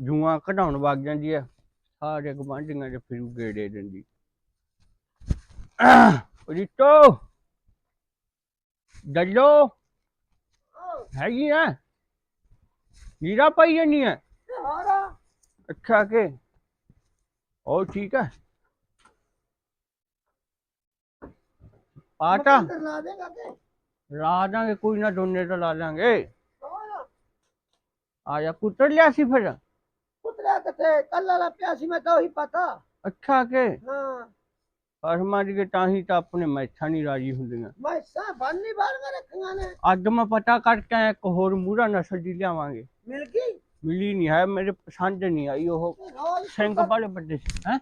ਜੂਆਂ ਕਢਾਉਣ ਵਗ ਜਾਂਦੀ ਆ ਸਾਰੇ ਗਵਾਂਢੀਆਂ ਦੇ ਫਿਰੂ ਗੇੜੇ ਦਿੰਦੀ। ਰੀਟੋ ਦੱਲੋ ਹੈਗੀ ਆ? ਨੀਰਾ ਪਾਈ ਜਾਨੀ ਆ? ਅੱਛਾ ਕੇ ਉਹ ਠੀਕ ਹੈ ਆਟਾ? ਲਾ ਦੇਗਾ ਕਿ? ਲਾ ਦਾਂਗੇ ਕੋਈ ਨਾ ਦੋਨੇ ਤਾਂ ਲਾ ਲਾਂਗੇ ਆ ਜਾ ਕੁੱਤਰ ਲਿਆ ਸੀ ਫਿਰ ਪੁੱਤਰਾ ਕਿਤੇ ਕੱਲ ਵਾਲਾ ਪਿਆ ਸੀ ਮੈਂ ਤਾਂ ਉਹੀ ਪਤਾ ਅੱਛਾ ਕੇ ਹਾਂ ਅਰਮਾ ਜੀ ਕੇ ਤਾਂ ਹੀ ਤਾਂ ਆਪਣੇ ਮੈਥਾ ਨਹੀਂ ਰਾਜੀ ਹੁੰਦੀਆਂ ਮੈਂ ਸਾ ਬੰਨੀ ਬਾਹਰ ਮੈਂ ਰੱਖੀਆਂ ਨੇ ਅੱਜ ਮੈਂ ਪਤਾ ਕਰਕੇ ਆਇਆ ਇੱਕ ਹੋਰ ਮੂਰਾ ਨਸਲ ਦੀ ਲਿਆਵਾਂਗੇ ਮਿਲ ਗਈ ਮਿਲੀ ਨਹੀਂ ਹੈ ਮੇਰੇ ਪਸੰਦ ਨਹੀਂ ਆਈ ਉਹ ਰੋਜ਼ ਸਿੰਘ ਤਾਂ- ਵਾਲੇ ਵੱਡੇ ਸੀ ਹੈ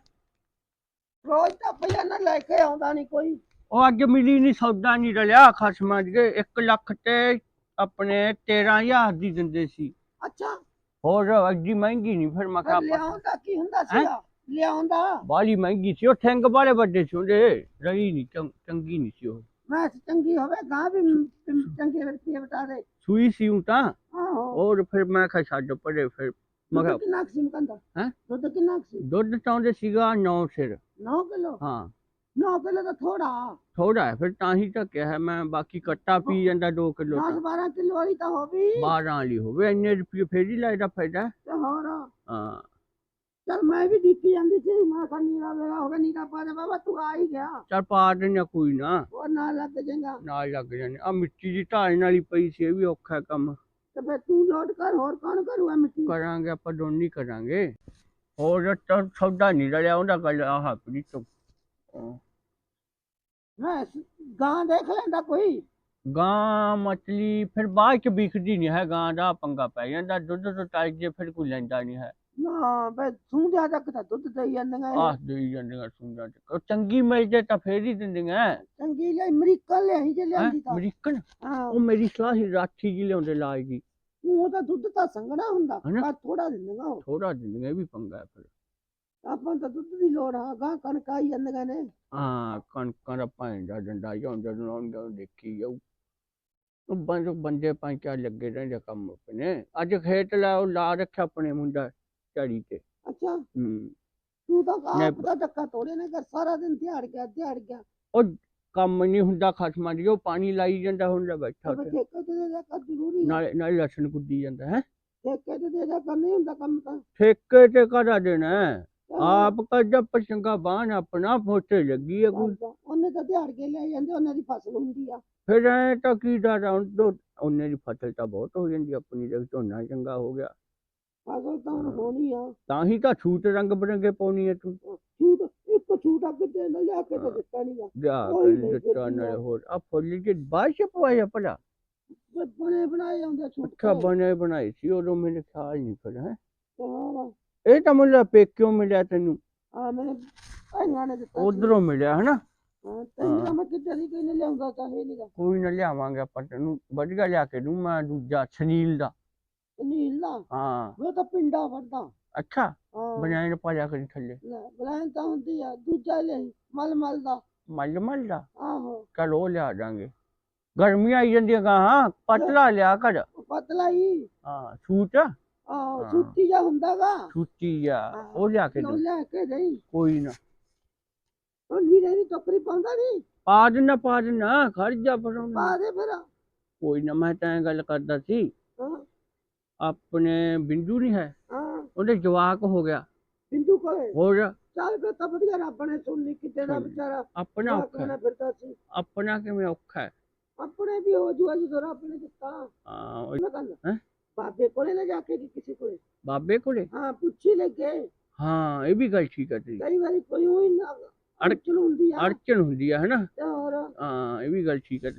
ਰੋਜ਼ ਤਾਂ ਭਈਆ ਨਾ ਲੈ ਕੇ ਆਉਂਦਾ ਨਹੀਂ ਕੋਈ ਉਹ ਅੱਜ ਮਿਲੀ ਨਹੀਂ ਸੌਦਾ ਨਹੀਂ ਰਲਿਆ ਖਸਮਾਂ ਦੇ 1 ਲੱਖ ਤੇ ਆਪਣੇ 13000 ਦੀ ਦਿੰਦੇ ਸੀ ਅੱਛਾ। ਹੋਰ ਅੱਡੀ ਮਹਿੰਗੀ ਨਹੀਂ ਫਿਰ ਮੈਂ ਕਿਹਾ ਲਿਆਉਂਦਾ ਕੀ ਹੁੰਦਾ? ਸੀਗਾ? ਲਿਆਉਂਦਾ ਬਾਲੀ ਮਹਿੰਗੀ ਸੀ ਉਹ ਸਿੰਘ ਵਾਲੇ ਵੱਡੇ ਸੀ ਉਹਦੇ ਰਹੀ ਨਹੀਂ ਚੰਗ- ਚੰਗੀ ਨਹੀਂ ਸੀ ਉਹ। ਮੈਂ ਚੰਗੀ ਹੋਵੇ ਗਾਂ ਵੀ ਮ- ਚੰਗੇ ਰੁਪਏ ਬਤਾ ਦੇ। ਸੂਈ ਸੀ ਊਂ ਤਾਂ। ਆਹੋ। ਔਰ ਫਿਰ ਮੈਂ ਕਿਹਾ ਛੱਡ ਪਰੇ ਫਿਰ। ਮੈਂ ਦੁੱਧ ਕਿਹਾ ਕਿੰਨਾ ਕੁ ਸੀ ਮਕੰਦਾ? ਹੈਂ? ਦੁੱਧ ਕਿੰਨਾ ਕੁ ਸੀ? ਦੁੱਧ ਚਾਹੁੰਦੇ ਸੀਗਾ 9 ਸਿਰ। 9 ਕਿਲੋ? ਹਾਂ। 9 ਕਿਲੋ ਤਾਂ ਥੋੜਾ ਥੋੜਾ ਹੈ ਫਿਰ ਤਾਂ ਹੀ ਤਾਂ ਕਿਹਾ ਹੈ ਮੈਂ ਬਾਕੀ ਕੱਟਾ ਪੀ ਜਾਂਦਾ 2 ਕਿਲੋ 10 12 ਕਿਲੋ ਵਾਲੀ ਤਾਂ ਹੋਵੀ 12 ਵਾਲੀ ਹੋਵੇ ਇੰਨੇ ਰੁਪਏ ਫੇਰ ਹੀ ਲੱਗਦਾ ਫਾਇਦਾ। ਤੇ ਹੋਰ? ਹਾਂ। ਚਲ ਮੈਂ ਵੀ ਦਿੱਤੀ ਜਾਂਦੀ ਸੀ ਮੈਂ ਕਿਹਾ ਨੀਰਾ ਵੇਲਾ ਹੋ ਗਿਆ ਨੀਰਾ ਪਾ ਦੇ ਬਾਬਾ ਤੂੰ ਆ ਹੀ ਗਿਆ। ਚਲ ਪਾ ਹਾਂ ਕੋਈ ਨਾ। ਉਹ ਨਾ ਲੱਗ ਜਾਏਗਾ। ਨਾਲ ਲੱਗ ਜਾਣੇ ਆ। ਮਿੱਟੀ ਦੀ ਢਾਲ ਵਾਲੀ ਪਈ ਸੀ ਇਹ ਵੀ ਔਖਾ ਕੰਮ। ਤੇ ਫਿਰ ਤੂੰ ਲੋਡ ਕਰ ਹੋਰ ਕੌਣ ਕਰੂਗਾ ਮਿੱਟੀ? ਕਰਾਂਗੇ ਆਪਾਂ ਦੋਨੀ ਕਰਾਂਗੇ। ਹੋਰ ਤਾਂ ਸੌਦਾ ਨਹੀਂ ਰਲਿਆ ਉਹਦਾ ਗੱਲ ਆਹ ਪਰੀ ਤੋਂ ਮੈਂ ਗਾਂ ਦੇਖ ਲੈਂਦਾ ਕੋਈ। ਗਾਂ ਮਛਲੀ ਫਿਰ ਬਾਅਦ ਚ ਵਿਕਦੀ ਨਹੀਂ ਹੈ ਗਾਂ ਦਾ ਪੰਗਾ ਪੈ ਜਾਂਦਾ ਦੁੱਧ ਤੋਂ ਟਾਈ ਜੇ ਫਿਰ ਕੋਈ ਲੈਂਦਾ ਨਹੀਂ ਹੈ। ਨਾ ਬਈ ਤੂੰ ਜਾ ਤੱਕ ਤਾਂ ਦੁੱਧ ਦੇਈ ਜਾਂਦੀਆਂ ਇਹ। ਆਹ ਦੇਈ ਜਾਂਦੀਆਂ ਸੁਣਦਾ ਤੇ ਚੰਗੀ ਮਿਲ ਜੇ ਤਾਂ ਫੇਰ ਹੀ ਦਿੰਦੀਆਂ ਚੰਗੀ ਲਈ ਅਮਰੀਕਾ ਲਿਆਈ ਜੇ ਹੈ ਲਿਆਂਦੀ ਤਾਂ। ਅਮਰੀਕਨ? ਹਾਂ। ਉਹ ਮੇਰੀ ਸਲਾਹ ਸੀ ਰਾਠੀ ਜੀ ਲਿਆਉਂਦੇ ਲਾਜ ਦੀ। ਉਹ ਤਾਂ ਦੁੱਧ ਤਾਂ ਸੰਘਣਾ ਹੁੰਦਾ ਹਨਾ? ਪਰ ਥੋੜਾ ਦਿੰਦੀਆਂ ਉਹ। ਥੋੜਾ ਦਿੰਦੀਆਂ ਇਹ ਵੀ ਪੰਗਾ ਹੈ ਫਿਰ। ਆਪਾਂ ਨੂੰ ਤਾਂ ਦੁੱਧ ਦੀ ਲੋੜ ਆ ਗਾਂ ਕਣਕ ਆਈ ਜਾਂਦੀਆਂ ਨੇ। ਹਾਂ ਕਣਕਾਂ ਦਾ ਭਾਂਡਾ ਡੰਡਾ ਜਾਂਦਾ ਜਦੋਂ ਦੇਖੀ ਜਾਊ। ਉਹ ਬੰਦ ਬੰਦੇ ਪੰਜ ਚਾਰ ਲੱਗੇ ਰਹਿੰਦੇ ਕੰਮ ਆਪਣੇ। ਅੱਜ ਖੇਤ ਲਾ ਉਹ ਲਾ ਰੱਖਿਆ ਆਪਣੇ ਮੁੰਡਾ ਝਾੜੀ ਤੇ। ਅੱਛਾ। ਹੂੰ। ਤੂੰ ਤਾਂ। ਆਪ ਦਾ ਧੱਕਾ ਤੋੜੇ ਨੇ ਕਰ ਸਾਰਾ ਦਿਨ ਦਿਹਾੜ ਗਿਆ ਦਿਹਾੜ ਗਿਆ। ਕੰਮ ਨਹੀਂ ਹੁੰਦਾ ਖਸਮਾਂ ਦੀ ਉਹ ਪਾਣੀ ਲਾਈ ਜਾਂਦਾ ਹੁੰਦਾ ਬੈਠਾ ਤੇ ਉੱਥੇ। ਠੇਕੇ ਤੇ ਦੇ ਕਰ ਜ਼ਰੂਰੀ ਨਾਲੇ ਨਾਲੇ ਲਸਣ ਕੁੱਦੀ ਜਾਂਦਾ ਹੈ। ਠੇਕੇ ਤੇ ਦੇ ਕਰ ਨਹੀਂ ਹੁੰਦਾ ਕੰਮ ਤਾਂ। ਠੇਕੇ ਤੇ ਕਰਾ ਦੇਣਾ? ਆਪ ਕਦਾ ਪਛੰਗਾ ਬਾਣ ਆਪਣਾ ਫੋਟੇ ਲੱਗੀ ਹੈ ਕੋਈ। ਉਹਨੇ ਤਾਂ ਦਿਹਾੜ ਕੇ ਲੈ ਜਾਂਦੇ ਉਹਨਾਂ ਦੀ ਫਸਲ ਹੁੰਦੀ ਆ। ਫਿਰ ਐ ਤਾਂ ਕੀ ਦਾ ਉਹਨੇ ਦੀ ਫਸਲ ਤਾਂ ਬਹੁਤ ਹੋ ਜਾਂਦੀ ਆਪਣੀ ਜਗ ਝੋਨਾ ਚੰਗਾ ਹੋ ਗਿਆ। ਫਸਲ ਤਾਂ ਹੁਣ ਹੋਣੀ ਆ। ਤਾਂ ਹੀ ਤਾਂ ਛੂਟ ਰੰਗ ਬਰੰਗੇ ਪਾਉਣੀ ਹੈ ਤੂੰ। ਛੂਟ ਇੱਕ ਛੂਟ ਅੱਗੇ ਤੇ ਨਾ ਲਿਆ ਕੇ ਤਾਂ ਦਿੱਤਾ ਜਾ ਕੇ ਲੈ ਕੇ ਦਿੱਤਾ ਪੀਣਾ। ਹੋਰ ਆ ਫੁੱਲ ਕੇ ਬਾਸ਼ ਪਵਾਇਆ ਭਲਾ। ਬਣੇ ਬਣਾਏ ਆਉਂਦੇ ਛੂਟ ਅੱਖਾਂ ਬਣੇ ਬਣਾਈ ਸੀ ਉਦੋਂ ਮੈਨੂੰ ਖਿਆਲ ਨਹੀਂ ਫਿਰ ਹੈ। ਹਾਂ। ਇਹ ਤਾਂ ਮੁੱਲਾ ਪੇਕਿਓ ਮਿਲਿਆ ਤੈਨੂੰ। ਆ ਮੈਂ ਆਈਆਂ ਨੇ ਦਿੱਤਾ ਸੀ। ਉਧਰੋਂ ਮਿਲਿਆ ਹਨਾ? ਹਾਂ ਤੈਨੂੰ ਤਾਂ ਮੈਂ ਕਿਤੇ ਨਹੀਂ ਕੋਈ ਲਿਆਉਂਦਾ ਤਾਂ ਹੈ ਨਹੀਂਗਾ ਕੋਈ ਨਾ ਲਿਆਵਾਂਗੇ ਆਪਾਂ ਤੈਨੂੰ। ਵਧੀਆ ਲਿਆ ਕੇ ਦੂੰ ਮੈਂ ਦੂਜਾ ਸੁਨੀਲ ਦਾ। ਨੀਲਾ ਹਾਂ। ਉਹ ਤਾਂ ਪਿੰਡਾ ਵਰਦਾ ਅੱਛਾ ਬਣਾਏ ਨੇ ਪਾਇਆ ਕਰੀ ਥੱਲੇ। ਬਲਾਨ ਤਾਂ ਹੁੰਦੀ ਆ ਦੂਜਾ ਲੈ ਮਲ ਮਲ ਦਾ। ਮੱਲ ਮੱਲ ਦਾ? ਆਹੋ। ਚਲ ਉਹ ਲਿਆ ਦਾਂਗੇ। ਗਰਮੀ ਆਈ ਜਾਂਦੀ ਹਾਂ ਪਤਲਾ ਲਿਆ ਕਰ। ਪਤਲਾ ਹੀ। ਹਾਂ ਸੂਟ? ਆਹੋ ਹਾਂ। ਸੁੱਤੀ ਜਾ ਹੁੰਦਾਗਾ ਛੁੱਟੀ ਆ। ਉਹ ਲਿਆ ਕੇ ਦੂੰ। ਲੈ ਕੇ ਦੇਈ। ਕੋਈ ਨਾ। ਉਹ ਨੀਰੇ ਦੀ ਟੋਕਰੀ ਪਾਉਂਦਾ ਨਹੀਂ ਪਾ ਦੇਣਾ ਪਾ ਦੇਣਾ ਖਰਜਾ ਪਰ ਪਾ ਦੇ ਫਿਰ। ਕੋਈ ਨਾ ਮੈਂ ਤਾਂ ਐਂ ਗੱਲ ਕਰਦਾ ਸੀ। ਹਾਂ। ਆਪਣੇ ਬਿੰਦੂ ਨਹੀਂ ਹੈ। ਹਾਂ। ਉਹਦੇ ਜਵਾਕ ਹੋ ਗਿਆ। ਬਿੰਦੂ ਕੋਲੇ। ਹੋਰ? ਚੱਲ ਫਿਰ ਤਾਂ ਵਧੀਆ ਰੱਬ ਨੇ ਸੁਣ ਲਈ ਕਿਤੇ ਦਾ। ਵਿਚਾਰਾ। ਆਪਣਾ ਔਖਾ ਹੈ। ਬਣਾ ਫਿਰਦਾ ਸੀ। ਆਪਣਾ ਕਿਵੇਂ ਔਖਾ ਹੈ? ਆਪਣੇ ਵੀ ਹੋ ਜੂਆ ਜਦੋਂ ਰੱਬ ਨੇ ਦਿੱਤਾ। ਹਾਂ ਉਹ ਮੈਂ ਕਹਿੰਦਾ ਹੈਂ? ਬਾਬੇ ਕੋਲੇ ਨਾ ਜਾ ਕੇ ਜੀ ਕਿਸੇ ਕੋਲੇ। ਬਾਬੇ ਕੋਲੇ? ਹਾਂ ਪੁੱਛੀ ਲੱਗੇ। ਹਾਂ ਇਹ ਵੀ ਗੱਲ ਠੀਕ ਹੈ ਤੇਰੀ। ਕਈ ਵਾਰੀ ਕੋਈ ਹੋਈ ਨਾ ਅੜ- ਅੜਚਣ ਹੁੰਦੀ ਆ। ਅੜਚਣ ਹੁੰਦੀ ਹੈ ਹਨਾ? ਹੋਰ? ਹਾਂ ਇਹ ਵੀ ਗੱਲ ਠੀਕ ਹੈ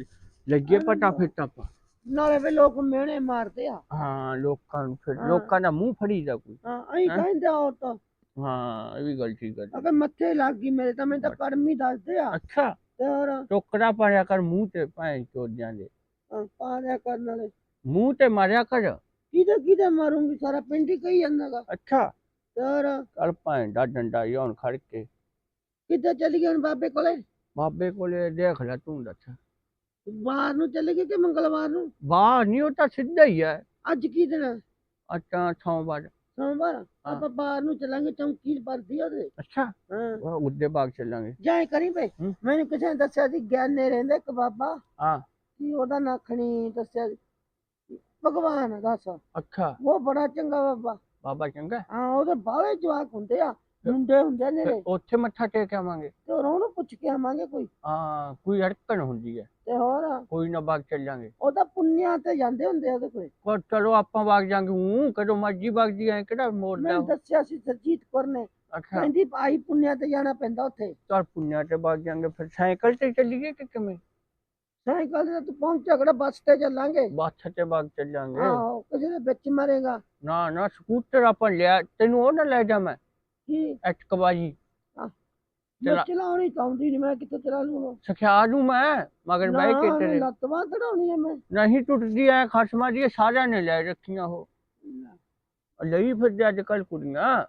ਲੱਗੇ ਪਟਾ ਫਿਰ ਟੱਪ ਨਾਲੇ ਵੀ ਲੋਕ ਮਿਹਣੇ ਮਾਰਦੇ ਆ। ਹਾਂ ਲੋਕਾਂ ਨੂੰ ਫਿਰ। ਲੋਕਾਂ ਦਾ ਮੂੰਹ ਫੜੀਦਾ ਕੋਈ। ਹਾਂ ਹੈਂ? ਕਹਿੰਦੇ ਆ ਉਹ ਤਾਂ। ਹਾਂ ਇਹ ਵੀ ਗੱਲ ਠੀਕ ਹੈ। ਅਗਰ ਮੱਥੇ ਲੱਗ ਗਈ ਮੇਰੇ ਤਾਂ ਮੈਨੂੰ ਤਾਂ ਕਰਮ ਦੱਸਦੇ ਆ। ਅੱਛਾ। ਹੋਰ? ਟੋਕਰਾ ਪਾਇਆ ਕਰ ਮੂੰਹ ਤੇ ਭੈਣ ਚੋਦਿਆਂ ਦੇ। ਹਾਂ, ਪਾ ਦਿਆ ਕਰਨ ਵਾਲੇ। ਮੂੰਹ ਤੇ ਮਾਰਿਆ ਕਰ। ਕਿਹਦੇ ਕਿਹਦੇ ਮਾਰੂੰਗੀ ਸਾਰਾ ਪਿੰਡ ਹੀ ਕਹੀ ਜਾਂਦਾਗਾ। ਅੱਛਾ। ਹੋਰ? ਚੱਲ ਭੈਣ ਦਾ ਡੰਡਾ ਹੀ ਹੁਣ ਖੜ ਕੇ। ਕਿੱਥੇ ਚਲੀ ਗਈ ਹੁਣ ਬਾਬੇ ਕੋਲੇ? ਬਾਬੇ ਕੋਲੇ ਦੇਖ ਲੈ ਤੂੰ ਦੱਸ। ਬਾਹਰ ਨੂੰ ਚਲੀ ਗਈ ਕਿ ਮੰਗਲਵਾਰ ਨੂੰ? ਬਾਹਰ ਨਹੀਂ ਉਹ ਤਾਂ ਸਿੱਧਾ ਹੀ ਹੈ ਅੱਜ ਕੀ ਦਿਨ ਹੈ ਅੱਛਾ ਸੋਮਵਾਰ। ਸੋਮਵਾਰ? ਆਪਾਂ ਬਾਹਰ ਨੂੰ ਚੱਲਾਂਗੇ ਚੌਂਕੀ ਵਰਦੀ ਉਹਦੇ। ਅੱਛਾ। ਹਾਂ। ਉਹ ਉੱਦੇ ਬਾਗ ਚੱਲਾਂਗੇ। ਜਾਏ ਕਰੀ ਬਈ ਹੂੰ। ਮੈਨੂੰ ਕਿਸੇ ਨੇ ਦੱਸਿਆ ਸੀ ਗਿਆਨੇ ਰਹਿੰਦਾ ਇੱਕ ਬਾਬਾ। ਹਾਂ। ਕੀ ਉਹਦਾ ਨਖਣੀ ਦੱਸਿਆ ਸੀ। ਭਗਵਾਨ ਆ ਦੱਸ। ਅੱਛਾ। ਉਹ ਬੜਾ ਚੰਗਾ ਬਾਬਾ। ਬਾਬਾ ਚੰਗਾ। ਹਾਂ ਉਹਦੇ ਬਾਹਲੇ ਜਵਾਕ ਹੁੰਦੇ ਆ ਮੁੰਡੇ ਹੁੰਦੇ ਨੇ ਉੱਥੇ ਮੱਥਾ ਟੇਕ ਆਵਾਂਗੇ। ਤੇ ਉਹਨੂੰ ਪੁੱਛ ਕੇ ਆਵਾਂਗੇ ਕੋਈ। ਹਾਂ ਕੋਈ ਅੜਕਣ ਹੁੰਦੀ ਹੈ। ਤੇ ਹੋਰ? ਕੋਈ ਨਾ ਬਾਗ ਚੱਲਾਂਗੇ ਉਹਦਾ ਪੁੰਨਿਆ ਤੇ ਜਾਂਦੇ ਹੁੰਦੇ ਆ ਉਹਦੇ ਕੋਲ। ਪਰ ਚਲੋ ਆਪਾਂ ਬਾਗ ਜਾਾਂਗੇ ਹੂੰ ਕਦੋਂ ਮਰਜ਼ੀ ਬਾਗ ਜੀ ਐ ਕਿਹੜਾ ਮੋੜਦਾ ਮੈਨੂੰ ਉਹ? ਦੱਸਿਆ ਸੀ ਸਰਜੀਤ ਕੌਰ ਨੇ। ਅੱਛਾ। ਕਹਿੰਦੀ ਭਾਈ ਪੁੰਨਿਆ ਤੇ ਜਾਣਾ ਪੈਂਦਾ ਉੱਥੇ। ਚਲ ਪੁੰਨਿਆ ਤੇ ਬਾਗ ਜਾਾਂਗੇ ਫਿਰ ਸਾਈਕਲ ਤੇ ਚੱਲੀਏ ਕਿ ਕਿਵੇਂ? ਸਾਈਕਲ ਤੇ ਤੂੰ ਪਹੁੰਚਿਆ ਕਿਹੜਾ ਬੱਸ ਤੇ ਚੱਲਾਂਗੇ? ਬੱਸ ਤੇ ਬਾਗ ਚੱਲਾਂਗੇ। ਆਹੋ ਕਿਸੇ ਦੇ ਵਿੱਚ ਮਾਰੇਗਾ। ਨਾ ਨਾ ਸਕੂਟਰ ਆਪਾਂ ਲਿਆ ਤੈਨੂੰ ਉਹ ਨਾ ਲੈ ਜਾ ਮੈਂ। ਕੀ? ਐਟਕਬਾਜੀ ਮੈਂ ਚਲਾ- ਚਲਾਉਣੀ ਚਾਹੁੰਦੀ ਨਹੀਂ ਮੈਂ ਕਿੱਥੇ ਚਲਾ ਲੂੰਗਾ ਸਿਖਾ ਦੂੰ ਮੈਂ ਮਗਰ ਬਹਿ ਕੇ ਤੇਰੇ ਲੱਤਾਂ ਚੜਾਉਣੀ ਹੈ ਮੈਂ। ਨਹੀਂ ਟੁੱਟਦੀ ਐ ਖਸਮਾਂ ਦੀ ਸਾਰਿਆਂ ਨੇ ਲੈ ਰੱਖੀਆਂ ਉਹ। ਲਈ ਫਿਰਦੇ ਅੱਜ ਕੱਲ ਕੁੜੀਆਂ।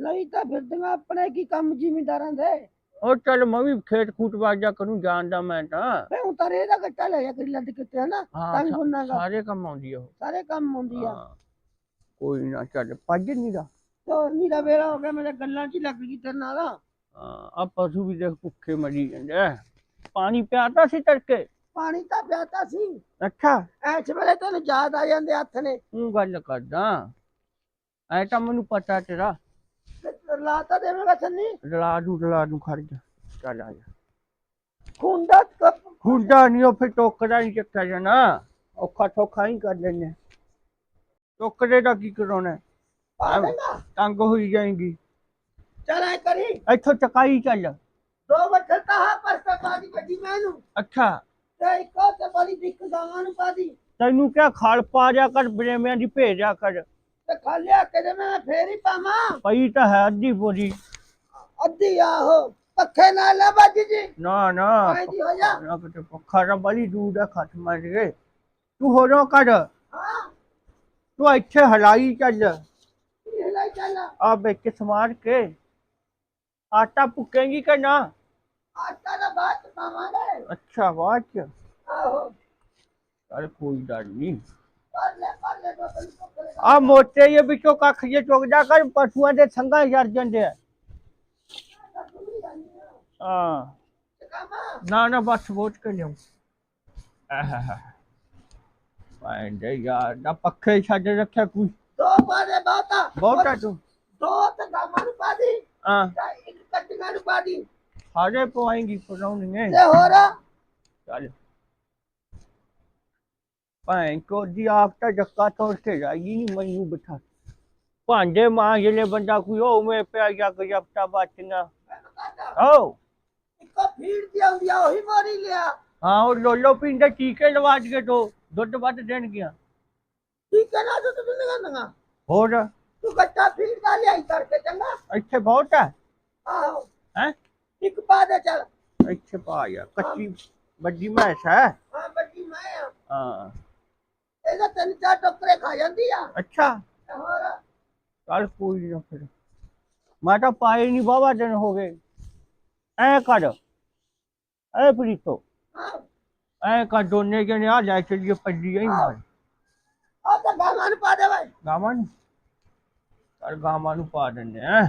ਲਈ ਤਾਂ ਫਿਰਦੀਆਂ ਆਪਣੇ ਕੀ ਕੰਮ ਜ਼ਿਮੀਂਦਾਰਾਂ ਦੇ? ਉਹ ਚੱਲ ਮੈਂ ਵੀ ਖੇਤ ਖੂਟ ਵਾਜਾ ਕਰੂੰ ਜਾਣਦਾ ਮੈਂ ਤਾਂ। ਫੇ ਉਤਾਰੇ ਦਾ ਗੱਟਾ ਲੈ ਜਾ ਕਰੀ ਲੱਦ ਕਿਤੇ ਹਨਾ? ਹਾਂ ਤੰਗ ਸਾ- ਹੁੰਨਾਗਾ ਸਾਰੇ ਕੰਮ ਆਉਂਦੀ ਆ ਉਹ। ਸਾਰੇ ਕੰਮ ਹੁੰਦੀ ਆ। ਹਾਂ। ਕੋਈ ਨਾ ਚੱਲ ਭੱਜ ਨਹੀਂ ਦਾ ਤੋਰ ਨਹੀਂ ਦਾ ਵੇਲਾ ਹੋ ਗਿਆ ਮੇਰੇ ਗੱਲਾਂ 'ਚ ਹੀ ਲੱਗ ਗਈ ਤੇਰੇ ਨਾਲ। ਆ ਪਸ਼ੂ ਵੀ ਦੇਖ ਭੁੱਖੇ ਮਰੀ ਜਾਂਦੇ ਆ। ਪਾਣੀ ਪਿਆਤਾ ਸੀ ਤੜਕੇ? ਪਾਣੀ ਤਾਂ ਪਿਆਤਾ ਸੀ। ਅੱਛਾ। ਐਸ ਵੇਲੇ ਤੈਨੂੰ ਯਾਦ ਆ ਜਾਂਦੇ ਹੱਥ ਨੇ। ਤੂੰ ਗੱਲ ਕਰਦਾ। ਐ ਤਾਂ ਮੈਨੂੰ ਪਤਾ ਤੇਰਾ। ਤੇ ਲਾ ਤਾਂ ਦੇਵੇਂਗਾ ਸੰਨੀ। ਰਲਾ ਦੂ ਰਲਾ ਦੂ ਖੜ ਜਾ। ਚੱਲ ਆ ਜਾ। ਖੁੰਡਾ ਕੱਪ ਹੁੰਦਾ ਨਹੀਂ ਉਹ ਫਿਰ ਟੋਕਰਾ ਨਹੀਂ ਚੱਕਿਆ ਜਾਣਾ। ਔਖਾ ਸੌਖਾ ਹੀ ਕਰ ਲੈਣੇ ਟੋਕਰੇ ਦਾ ਕੀ ਕਰਾਉਣਾ? ਪਾ ਦੇਗਾ ਤੰਗ ਹੋਈ ਜਾਏਗੀ। ਚਲ ਐ ਕਰੀ। ਇੱਥੋਂ ਚਕਾਈ ਚੱਲ। ਦੋ ਬੱਠਲ ਤਾਂ ਹਾਂ ਪਰ ਤਾਂ ਪਾ ਦੀ ਗੱਡੀ ਮੈਨੂੰ ਅੱਛਾ। ਤੇ ਇੱਕੋ ਤੇ ਬੜੀ ਦਿੱਕ ਗਾਵਾਂ ਨੂੰ ਪਾ ਦੀ ਤੈਨੂੰ ਕਿਆ ਖਲ ਪਾ ਜਾ ਕਰ ਬਰੇਮਿਆਂ ਦੀ ਭੇਜਿਆ ਕਰ। ਤੇ ਖਾਲਿਆ ਕੇ ਮੈਂ ਫੇਰ ਹੀ ਪਾਵਾਂ। ਪਈ ਤਾਂ ਹੈ ਅੱਧੀ ਬੋਰੀ ਅੱਧੀ ਆਹੋ ਪੱਖੇ ਨਾਲ ਨਾ ਵੱਜ ਜੀ। ਨਾ ਨਾ। ਆਈ ਦੀ ਹੋ ਜਾ। ਨਾ ਕਿਤੇ ਪੱਖਾ ਰ ਬੜੀ ਦੂਰ ਦਾ ਖੱਟ ਮਾਰ ਗਏ। ਤੂੰ ਹੋ ਰੋ ਕਰ। ਹਾਂ। ਤੂੰ ਇੱਥੇ ਹਲਾਈ ਚੱਲ। ਇਹ ਲੈ ਚੱਲ? ਆ ਵਿੱਚ ਸਮਾਰ ਕੇ। ਆਟਾ ਭੁੱਕੇਂਗੀ ਕਿ ਨਾ? ਆਟਾ ਦਾ ਬਾਤ ਪਾਵਾਂਗੇ। ਅੱਛਾ ਬਾਅਦ ਚ। ਆਹੋ। ਚੱਲ ਕੋਈ ਡਰ ਨਹੀਂ। ਕਰ ਲੈ। ਕਰ ਲੈ ਦੋ ਤੈਨੂੰ ਪੱਖੇ ਆ ਮੋਟੇ ਜੇ ਵਿੱਚੋਂ ਕੱਖ ਜੇ ਚੁਗਦਾ ਕਰ ਪਸ਼ੂਆਂ ਦੇ ਸੰਘਾਂ ਜਰ ਜਾਂਦੇ ਆ। ਹਾਂ। ਨਾ ਨਾ ਬਸ ਵੋਟ ਕੇ ਲਿਓ ਪਾਂਡੇ ਯਾਰ ਦਾ ਪੱਖੇ ਛੱਡ ਰੱਖਿਆ ਕੋਈ। ਦੋ ਪਾਦੇ ਬਾਤਾ ਬਹੁਤਾ ਤੂੰ। ਦੋ ਤੇ ਗਾਵਾਂ ਨੂੰ ਪਾ ਦੀ ਹਾਂ। ਇੱਕ ਕੱਟੀਆਂ ਨੂੰ ਪਾ ਦੀ। ਸਾਰੇ ਪਵਾਏਂਗੀ ਪਰਾਉਣੀਆਂ ਤੇ ਹੋਰ? ਚੱਲ। ਭਾਂ ਕੋ ਦੀ ਆਪ ਤਾਂ ਜੱਕਾ ਤੋੜ ਕੇ ਜਾਈ ਨਹੀਂ ਮੈਨੂੰ ਬਿਠਾ ਭਾਂਡੇ ਮਾਂ ਜਿਹੜੇ ਬੰਦਾ ਕੋਈ ਹੋ ਮੈਂ ਪਿਆ ਜਾ ਕੇ ਜਪਤਾ ਬਾਤੀਆਂ ਹੋ ਇੱਕੋ ਫੀਡ ਦੀ ਆਉਂਦੀ ਆ ਉਹੀ ਮੋਰੀ ਲਿਆ। ਹਾਂ ਉਹ ਲੋਲੋ ਪਿੰਡੇ ਟੀਕੇ ਲਵਾ ਕੇ ਦੋ ਦੁੱਧ ਵੱਧ ਦੇਣ ਗਿਆ ਠੀਕ ਹੈ ਨਾ ਤੂੰ ਤੂੰ ਨਿਗਾਂ ਹੋਰ? ਤੂੰ ਗੱਟਾ ਫੀਡ ਦਾ ਲਿਆਈ ਕਰਕੇ ਚੰਗਾ? ਇੱਥੇ ਬਹੁਤ ਹੈ। ਆਹੋ। ਹੈ? ਇੱਕ ਪਾ ਦੇ ਚੱਲ। ਇੱਥੇ ਪਾ ਯਾਰ ਕੱਚੀ ਵੱਡੀ ਮੈਸ ਹੈ। ਹਾਂ ਬੱਜੀ ਮੈਂ ਆ। ਹਾਂ। ਇਹਦਾ ਤਿੰਨ ਚਾਰ ਟੋਕਰੇ ਖਾ ਜਾਂਦੀ ਆ। ਅੱਛਾ। ਤੇ ਹੋਰ। ਚੱਲ ਕੋਈ ਨਾ ਫਿਰ। ਮੈਂ ਤਾਂ ਪਾਏ ਨਹੀਂ ਬਾਬਾ ਦਿਨ ਹੋ ਗਏ। ਐ ਕਰ। ਐ ਪ੍ਰੀਤੋ। ਹਾਂ। ਐ ਕਰ ਦੋਨੇ ਜਣੇ ਆ ਲੈ ਚਲੀਏ ਪੱਜੀ ਹੀ ਮਾਰ। ਆ ਤਾਂ ਗਾਵਾਂ ਨੂੰ ਪਾ ਦੇ ਵੇ ਗਾਵਾਂ ਨੂੰ? ਚੱਲ ਗਾਵਾਂ ਨੂੰ ਪਾ ਦਿੰਦੇ ਐ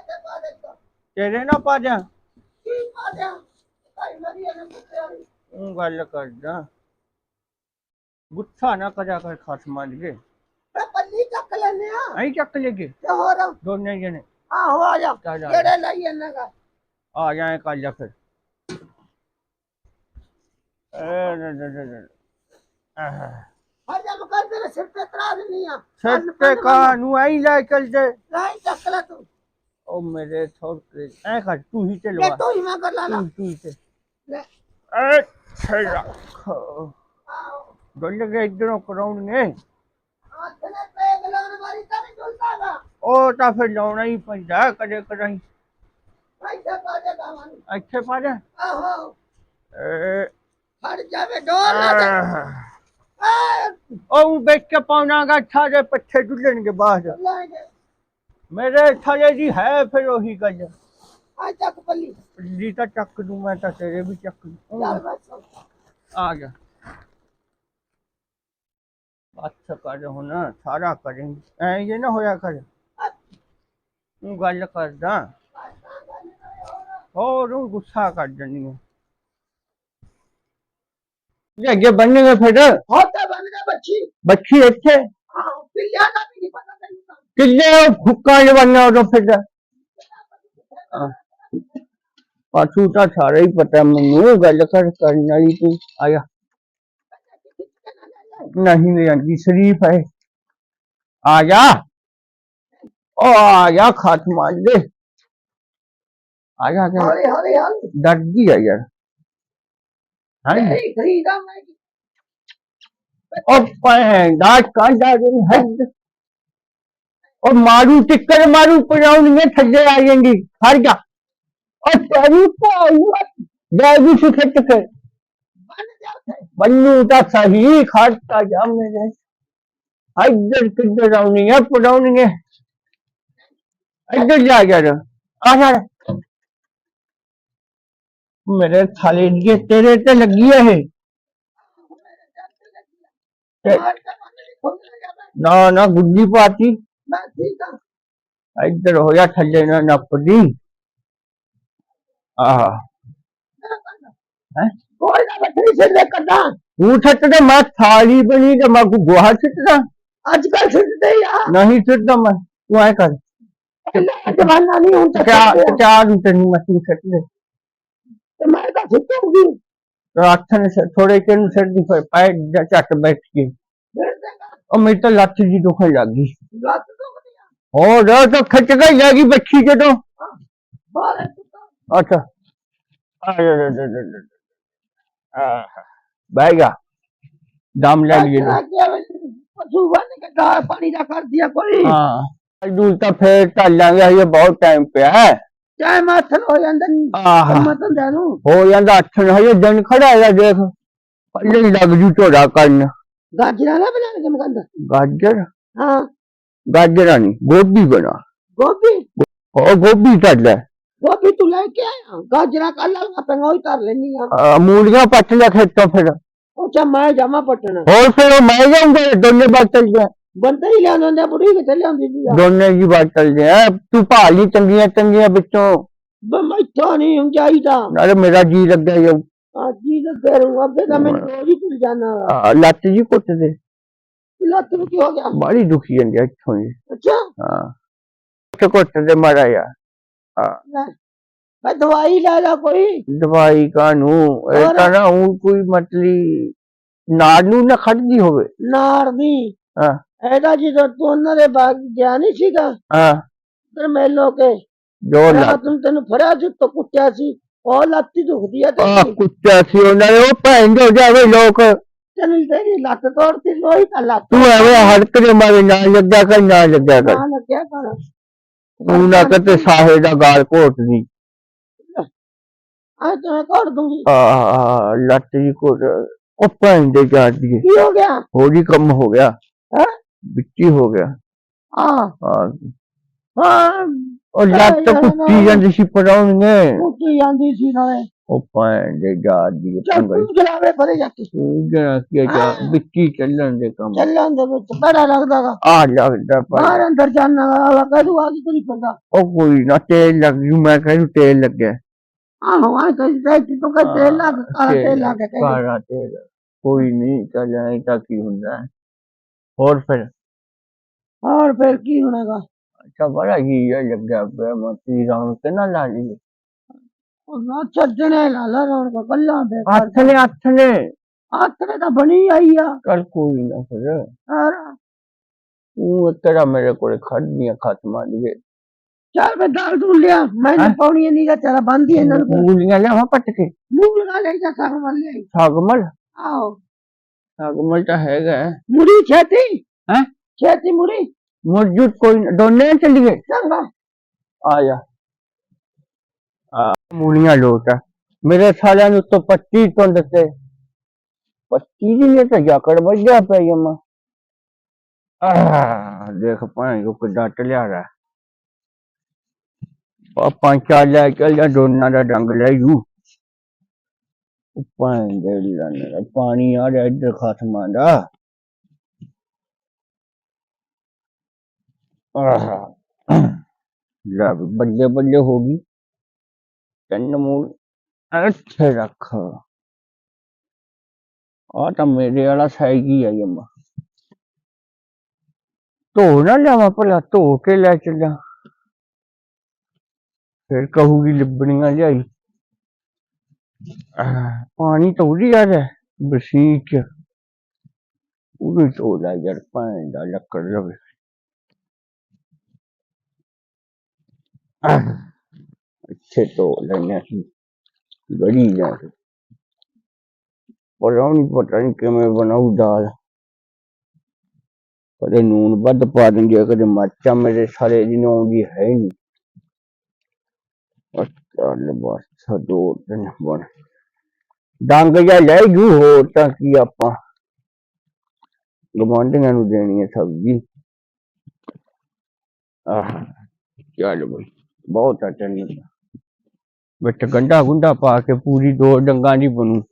ਤੇ ਪਾ ਦੇ ਤੂੰ। ਤੇਰੇ ਨਾ ਪਾ ਦਿਆਂ? ਕੀ ਪਾ ਦੇ ਕਾਈ ਮਰੀ ਨੇ ਮੁੱਤੇ ਵਾਲੀ। ਉਹ ਗੱਲ ਕਰਦਾ। ਗੁੱਸਾ ਨਾ ਕਰਿਆ ਕਰ ਖਸਮਾਂ ਦੇ ਮੈਂ ਪੱਲੀ ਚੱਕ ਲੈਨੇ ਆ। ਐਂ ਚੱਕ ਲੇਗੇ ਤੇ ਹੋਰ? ਦੋਨੇ ਜਣੇ। ਆਹੋ ਆ ਜਾ। ਚੱਲ ਜਾ। ਕਿਹੜੇ ਲਈ ਇਹਨਾਂ ਦਾ। ਆ ਜਾਏ ਕਰ ਜਾ ਫਿਰ। ਐ ਨਾ ਨਾ ਨਾ ਨਾ। ਆਹ ਹਰ ਜਮ ਕਰ ਤੇਰੇ ਸਿਰ ਤੇ ਤਰਾਜ ਨਹੀਂ ਆ। ਸੱਤੇ ਕਾ ਨੂੰ ਐਂ ਲੈ ਚੱਲ ਜੇ। ਨਹੀਂ ਚੱਕ ਲੈ ਤੂੰ। ਉਹ ਮੇਰੇ ਥੋੜੇ ਐ ਕਰ ਤੂੰ ਹੀ ਤੇ ਲੈ ਲਵਾ। ਤੂੰ ਹੀ ਮੈਂ ਕਰ ਲਾਣਾ ਤੂੰ ਤੂੰ ਹੀ ਤੇ। ਲੈ। ਐ ਰੱਖ। ਆਹੋ ਗੱਲ ਕੇ ਇਧਰੋਂ ਕਰਾਉਣਗੇ ਹੱਥ ਨੇ ਪੇਗ ਲਾਉਣ ਵਾਲੀ ਤਾਂ ਨਹੀਂ ਝੁਲਦਾਗਾ ਉਹ ਤਾਂ ਫਿਰ ਲਾਉਣਾ ਹੀ ਪੈਂਦਾ ਕਦੇ ਕਦਾਈ ਇੱਥੇ ਪਾ ਦੇ ਗਾਵਾਂ ਨੂੰ ਇੱਥੇ ਪਾ ਜਾ ਆਹੋ ਏ ਫੜ ਜਾਵੇ ਡੋਰ ਨਾ ਦੇ ਆ ਉਹ ਵੇਚ ਕੇ ਪਾਉਣਾਗਾ ਸਾਰੇ ਪੱਠੇ ਡੁੱਲਣਗੇ ਬਾਹਰ ਲੈ ਦੇ ਮੇਰੇ ਥਲੇ ਦੀ ਹੈ ਫਿਰ ਉਹੀ ਗੱਲ ਆ ਚੱਕ ਪੱਲੀ ਜੀ ਤਾਂ ਚੱਕ ਦੂੰ ਮੈਂ ਤਾਂ ਤੇਰੇ ਵੀ ਚੱਕ ਦੂੰ ਚੱਲ ਬਸ ਆ ਗਿਆ ਹੱਥ ਕਰ ਹੁਣ ਸਾਰਾ ਕਰੇ ਐ ਜੇ ਨਾ ਹੋਇਆ ਕਰ ਤੂੰ ਗੱਲ ਕਰਦਾ ਹੋਰ ਉਹ ਗੁੱਸਾ ਕਰ ਜਣੀ ਹੈ ਜੇ ਅੱਗੇ ਬਣਨਗੇ ਫਿਰ ਹੋਤਾ ਬਣ ਗਿਆ ਬੱਚੀ ਬੱਚੀ ਇੱਥੇ ਆਹੋ ਪਿੱਲਿਆ ਦਾ ਵੀ ਨਹੀਂ ਪਤਾ ਤੈਨੂੰ ਤਾਂ ਕਿੰਨੇ ਫੁੱਕਾਂ ਜਵਾਨਾ ਉਦੋਂ ਫਿਰ ਪਾਛੂ ਤਾਂ ਸਾਰਾ ਹੀ ਪਤਾ ਮੈਨੂੰ ਗੱਲ ਕਰ ਕਰਨ ਵਾਲੀ ਤੂੰ ਆਇਆ نہیں میری انگی شریف ہے۔ آ او آ جا کھات مار دے ڈٹ گیا یار۔ ہاں جی۔ اور ڈاٹ کا ڈاٹ حد اور مارو ٹکر مارو پراؤنڈ میں تھجر آ جائیں گی۔ ہر جا۔ اور تیری پائی جائے گی سکھر ਬੰਨੂ ਤਾਂ ਸਹੀ ਖੜਤਾ ਜਾ ਮੇਰੇ ਇੱਧਰ ਕਿੱਧਰ ਆਉਣੀ ਆ ਪੜਾਉਣੀ ਹੈ ਇੱਧਰ ਜਾ ਗਿਆ ਆ ਜਾ। ਮੇਰੇ ਥਾਲੇ ਦੀ ਤੇਰੇ ਤੇ ਲੱਗੀ ਹੈ ਇਹ। ਨਾ ਨਾ ਗੁੱਡੀ ਪਾਤੀ। ਇੱਧਰ ਹੋ ਜਾ ਥੱਲੇ ਨਾ ਨੱਪਦੀ। ਆਹ। ਹੈ? ਕੋਈ ਨਾ ਬੱਠੀ ਸਿਰ ਦੇ ਕੱਢਾਂ ਤੂੰ ਛੱਟਦਾ ਮੈਂ ਥਾਲੀ ਬਣੀ ਤੇ ਮੈਂ ਕੋ ਗੋਹਾ ਛੱਟਦਾ ਅੱਜ ਕੱਲ ਸਿੱਧਦੇ ਆ। ਨਹੀਂ ਛੱਟਦਾ ਮੈਂ ਤੂੰ ਐ ਕਰ। ਜਮਾਨਾ ਨਹੀਂ ਹੁਣ ਤਾਂ ਚਾਰ। ਚਾਰ ਨੂੰ ਤੈਨੂੰ ਮੈਂ ਤੂੰ ਛੱਟ ਦੇ। ਤੇ ਮੈਂ ਤਾਂ ਸਿੱਧੂਗੀ ਹੱਥ ਨੇ ਸ- ਥੋੜੇ ਚਿਰ ਨੂੰ ਸਿਰ ਦੀ ਫਿਰ ਪੈ ਝੱਟ ਬੈਠ ਦੇਗਾ ਉਹ ਮੇਰੀ ਤਾਂ ਲੱਤ ਜੀ ਦੁਖਣ ਲੱਗ ਗਈ। ਲੱਤ ਹੋਰ ਤਾਂ ਖਿੱਚ ਕੇ ਜਾਗੀ ਬੱਚੀ ਜਦੋਂ। ਅੱਛਾ। ਆ ਜਾ ਜਾ ਜਾ। ਜਾ, ਜਾ ਜਾ ਬਣ ਹਾਂ। ਅਜੂ ਤਾਂ ਫੇਰ ਚੱਲਾਂਗੇ ਹਜੇ ਬਹੁਤ ਟਾਈਮ ਪਿਆ ਹੈ। ਚਾਹੇ ਮਾਥਨ ਹੋ ਜਾਂਦਾ ਨਹੀਂ ਆਹ। ਕੰਮਾਂ ਧੰਦਿਆਂ ਨੂੰ। ਹੋ ਜਾਂਦਾ ਅੱਠ ਨੂੰ ਹਜੇ ਦਿਨ ਖੜਾ ਹੈ ਦੇਖ। ਪੱਲੇ ਹੀ ਲੱਗ ਜੂ ਝੋੜਾ ਕਰਨ। ਹਾਂ ਗੋਭੀ ਤੂੰ ਲੈ ਕੇ ਆਇਆ? ਗਾਜਰਾਂ ਕੱਲ ਲਾ ਪੈਂਗਾ ਉਹ ਧਰ ਲੈਣੀ ਆ। ਅਹ ਮੂਲੀਆਂ ਪੱਟ ਲੈ ਖੇਤੋਂ ਫਿਰ। ਉਹ ਚਾ ਮੈਂ ਜਾਮਾ ਪਟਣਾ। ਹੋਰ ਫਿਰ ਉਹ ਮੈਂ ਜਾਊਂਗਾ ਦੋਨੇ ਬਾਤ ਚੱਲ ਜਾ ਬੰਦੇ ਹੀ ਲਿਆਉਂਦੇ ਹੁੰਦੇ ਬੁੜੀ ਕਿੱਥੇ ਲਿਆਉਂਦੀ ਸੀ ਆ? ਦੋਨੇ ਜੀ ਬਾਤ ਚੱਲ ਜਾ ਤੂੰ ਭਾਲੀ ਚੰਗੀਆਂ ਚੰਗੀਆਂ ਵਿੱਚੋਂ। ਮੈਥੋਂ ਨਹੀਂ ਹੁਣ ਚਾਹੀਦਾ। ਨਾਲੇ ਮੇਰਾ ਜੀ ਲੱਗਿਆ ਜਾਊ ਆ। ਜੀ ਦਾ ਦੇਰੂ ਅੱਗੇ ਤਾਂ ਮੈਨੂੰ ਰੋਜ਼ ਹੀ ਜਾਣਾ ਵਾ। ਆਹ, ਲੱਤ ਜੀ ਕੁੱਟ ਦੇ। ਲੱਤ ਨੂੰ ਕੀ ਹੋ ਗਿਆ? ਬੜੀ ਦੁਖੀ ਜਾਂਦੀ ਆ ਇੱਥੋਂ ਹੀ ਅੱਛਾ। ਹਾਂ। ਕੁੱਟ ਦੇ ਮਾਰਾ ਯਾਰ ਮੈਂ ਦਵਾਈ ਲੈ ਲਾ ਕੋਈ। ਦਵਾਈ ਕਾਨੂੰ ਇਹ ਹੋਰ? ਤਾਂ ਨਾ ਊਂ ਕੋਈ ਮਤਲੀ ਨਾੜ ਨੂੰ ਨਾ ਖੜਦੀ ਹੋਵੇ। ਨਾੜ ਦੀ? ਹਾਂ। ਇਹਦਾ ਜਦੋਂ ਤੂੰ ਉਹਨਾਂ ਦੇ ਬਾਗ ਗਿਆ ਨਹੀਂ ਸੀਗਾ ਹਾਂ। ਤੇ ਮੇਲੋ ਕੇ ਜੋ ਨੂੰ ਤੈਨੂੰ ਫੜਿਆ ਸੀ ਤੋਂ ਕੁੱਟਿਆ ਸੀ ਉਹ ਲੱਤੀ ਦੁਖਦੀ ਆ ਆ ਤੇਰੀ ਕੁੱਤਾ ਸੀ ਉਹਨਾਂ ਨੇ ਉਹ ਭੈਣ ਜੋ ਜਾਵੇ ਲੋਕ। ਤੈਨੂੰ ਤੇਰੀ ਲੱਤ ਤੋੜਤੀ ਲੋਹੀ ਤਾਂ ਲੱਤ। ਤੂੰ ਐਵੇਂ ਹੜਕ ਦੇ ਮਾਰੇ ਨਾ ਲੱਗਿਆ ਕਰ ਨਾ ਲੱਗਿਆ ਕਰ। ਨਾ ਲੱਗਿਆ ਕਰ। ਤੂੰ ਨਾ ਕਿਤੇ ਸਾਹੇ ਦਾ ਗਾਲ ਘੋਟਦੀ। ਆ ਤੈਨੂੰ ਕੱਢ ਦੂੰਗੀ। ਆ ਲੱਤ ਜੀ ਕੋਟ ਉਹ ਭੈਣ ਦੇ ਜਾਂਦੀ ਕੀ ਹੋ ਗਿਆ? ਹੋਲੀ ਕੰਮ ਹੋ ਗਿਆ। ਹੈ? ਵਿੱਚੀ ਹੋ ਗਿਆ। ਹਾਂ ਹਾਂ ਉਹ ਲੱਤ ਯਾਰ, ਕੁੱਤੀ ਜਾਂਦੀ ਸੀ ਪੜਾਉਣਗੇ ਕੁੱਤੀ ਜਾਂਦੀ ਸੀ ਨਾਲੇ। ਉਹ ਭੈਣ ਦੇ ਜਾਂਦੀ ਚੱਲ ਚੰਗਾ ਤੂੰ ਚਲਾਵੇ ਪਰੇ ਜਾ ਕੇ। ਤੂੰ ਜਰਾ ਕੀ ਜਾ ਵਿੱਚੀ ਚੱਲਣ ਦੇ ਕੰਮ। ਚੱਲਾਂ ਦੇ ਵਿੱਚ ਬੜਾ ਲੱਗਦਾਗਾ ਆ ਲੱਗਦਾ ਪਰ ਬਾਹਰ ਅੰਦਰ ਜਾਣਾ ਵਾਲਾ ਕਹਦੂ ਆ ਕੀ ਕਰੀ ਫਿਰਦਾ ਉਹ ਕੋਈ ਨਾ ਤੇਲ ਲੱਗ ਜੂ ਮੈਂ ਕਹਿੰਦਾ ਤੇਲ ਲੱਗਿਆ। ਆਹੋ ਆ ਕਹੀ ਤੇ ਤੂੰ ਕਹ ਤੇਲ ਲੱਗ ਕਾਲਾ ਤੇਲ ਲੱਗ ਕੇ ਕਹਿ ਕਾਲਾ ਤੇਲ। ਕੋਈ ਨਹੀਂ ਚੱਲ ਐ ਤਾਂ ਕੀ ਹੁੰਦਾ। ਹੈ। ਹੋਰ ਫਿਰ? ਹੋਰ ਫਿਰ ਕੀ ਹੋਣਾਗਾ ਅੱਛਾ ਬੜਾ ਹੀ ਇਹ ਲੱਗਿਆ ਪਿਆ ਮਤੀ ਰੌਣਕ ਤੇ ਨਾ ਲਾ ਲਈ? ਉਹ ਨਾ ਛੱਡਣੇ ਲਾ ਲਾ ਰੌਣਕ ਕੱਲਾ ਦੇ ਹੱਥ ਨੇ ਹੱਥ ਨੇ। ਹੱਥ ਨੇ ਤਾਂ ਬਣੀ ਆਈ ਆ। ਕੱਲ ਕੋਈ ਨਾ ਫਿਰ। ਤੂੰ ਤੇਰਾ ਮੇਰੇ ਕੋਲੇ ਖੜਨੀਆਂ ਖਤਮਾ ਦੀਏ ਚੱਲ ਮੈਂ ਦਾਲ ਦੂਲ ਲਿਆ ਮੈਂ ਹੈਂ? ਪਾਉਣੀ ਨਹੀਂ ਗਾ ਤੇਰਾ ਬੰਦੀ ਇਹਨਾਂ ਨੂੰ ਮੂਲੀਆਂ ਲਿਆਵਾਂ ਪੱਟ ਕੇ? ਮੂੰਹ ਲਗਾ ਲੈ ਜਾ ਸਾਗ ਮਲ ਲੈ। ਸਾਗਮਲ ਆਓ ਸਾਗਮਲ ਤਾਂ ਹੈਗਾ। ਮੁਰੀ ਛੇਤੀ? ਹੈਂ? ਛੇਤੀ ਮੁਰੀ ਮੌਜੂਦ ਕੋਈ ਨਾ- ਦੋਨੇ ਚੱਲੀਏ ਚੰਗਾ ਆ ਜਾ ਆ ਮੂਲੀਆਂ ਲੋਟ ਆ ਮੇਰੇ ਸਾਲਿਆਂ ਨੂੰ ਤਾਂ ਪੱਤੀ ਤੋਂ ਦਿੱਤੇ ਪੱਤੀ ਦੀ ਨੇ ਤਾਂ ਜਾਕੜ ਵੱਜਿਆ ਪਿਆ ਜਮਾ ਆ ਦੇਖ ਭਾਈ ਉਹ ਕਿੱਦਾਂ ਟਲਿਆ ਰਾ ਪਾਪਾ ਚਾਲਿਆ ਚੱਲ ਜਾ ਦੋਨਾਂ ਦਾ ਡੰਗ ਲੈ ਜੂ ਭਾਈ ਦੇ ਲੰਨ ਪਾਣੀ ਆ ਰਿਹਾ ਇੱਧਰ ਖਸਮਾਂ ਦਾ ਆਹ ਲੈ ਵੀ ਬੱਲੇ ਬੱਲੇ ਹੋ ਗਈ ਤਿੰਨ ਮੂਲ ਇੱਥੇ ਰੱਖ ਆ ਤਾਂ ਮੇਰੇ ਵਾਲਾ ਸਾਈਜ਼ ਹੀ ਆ ਜਮਾ ਧੋ ਨਾ ਲਿਆਵਾਂ ਭਲਾ ਧੋ ਕੇ ਲੈ ਚੱਲਾਂ ਫਿਰ ਕਹੂਗੀ ਲਿਬੜੀਆਂ ਲਿਆਈ ਆਹ, ਪਾਣੀ ਤਾਂ ਉਹਦੀ ਆ ਰਿਹਾ ਬਸੀਚ ਉਹਨੂੰ ਧੋ ਲੈ ਯਾਰ ਭੈਣ ਪਰ ਉਹ ਨਹੀਂ ਪਤਾ ਨਹੀਂ ਕਿਵੇਂ ਬਣਾਉ ਦਾਲ ਕਦੇ ਨੂਨ ਵੱਧ ਪਾ ਦਿੰਦੀ ਆ ਕਦੇ ਮਿਰਚਾਂ ਮੇਰੇ ਸਾਰੇ ਦੀ ਆਉਂਦੀ ਹੈ ਹੀ ਨਹੀਂ ਬਸ ਚੱਲ ਬਸ ਦੋ ਦਿਨ ਬਣ ਡੰਗ ਜਾ ਲੈ ਜੂ ਹੋਰ ਤਾਂ ਕੀ ਆਪਾਂ ਗਵਾਂਢੀਆਂ ਨੂੰ ਦੇਣੀ ਹੈ ਸਬਜ਼ੀ ਆਹ ਚੱਲ ਬਈ ਬਹੁਤ ਆ ਚੰਨੀ ਵਿੱਚ ਗੰਡਾ ਗੁੰਡਾ ਪਾ ਕੇ ਪੂਰੀ ਦੋ ਡੰਗਾਂ ਦੀ ਬਣੂ